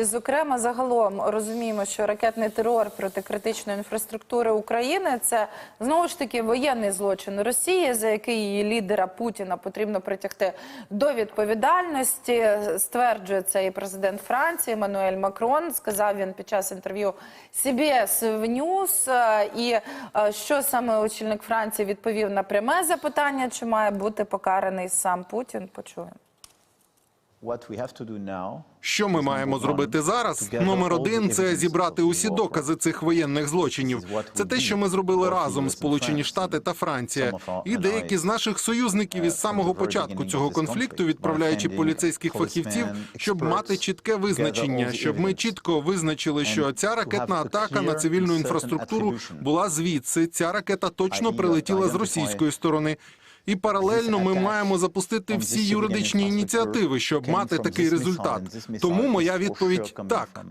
Зокрема, загалом розуміємо, що ракетний терор проти критичної інфраструктури України це знову ж таки воєнний злочин Росії, за який її лідера Путіна потрібно притягти до відповідальності. Стверджує це і президент Франції Еммануель Макрон. Сказав він під час інтерв'ю CBS News. І е, що саме очільник Франції відповів на пряме запитання, чи має бути покараний сам Путін? Почуємо. Що ми маємо зробити зараз? Номер один це зібрати усі докази цих воєнних злочинів. Це те, що ми зробили разом, Сполучені Штати та Франція, і деякі з наших союзників із самого початку цього конфлікту, відправляючи поліцейських фахівців, щоб мати чітке визначення, щоб ми чітко визначили, що ця ракетна атака на цивільну інфраструктуру була звідси. Ця ракета точно прилетіла з російської сторони. І паралельно ми маємо запустити всі юридичні ініціативи, щоб мати такий результат. Тому моя відповідь так.